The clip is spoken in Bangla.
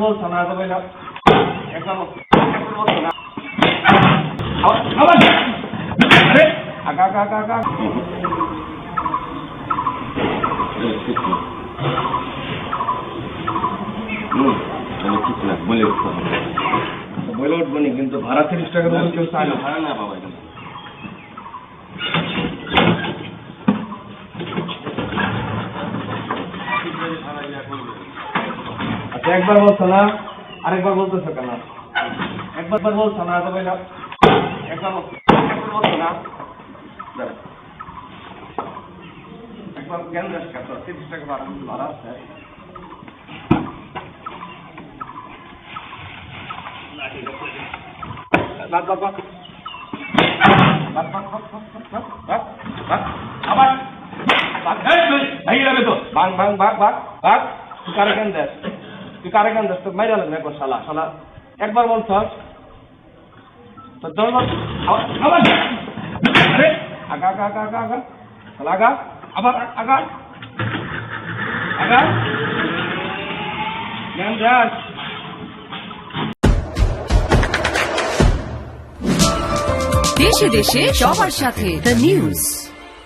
বলছো না তো বললাম একবার বলছো না আবার আবার আরে আগা আগা আগা আগা। বলে উঠতে বলে উঠবো কিন্তু ভাড়া তিরিশ টাকা ভাড়া না বাবা এখানে আচ্ছা একবার বলছো না আরেকবার বলতেছো কেন একবার বলছো না তো বললাম একবার বল- একবার বলছো না। একবার কত তিরিশ টাকা ভাড়া আছে বাদ বাদ আবার ভাগ ভাগ ভাগ তুই কারে কেন দেস তুই কারে কেন দেস মাইরা লাগবে একবার শালা শালা। একবার বলছ তো। আবার আবার। আরে, আগা আগা আগা আগা আগা। শালা, আগা। আবার, আগা। আগা। জ্ঞান দাস। দেশে দেশে সবার সাথে দ্য নিউজ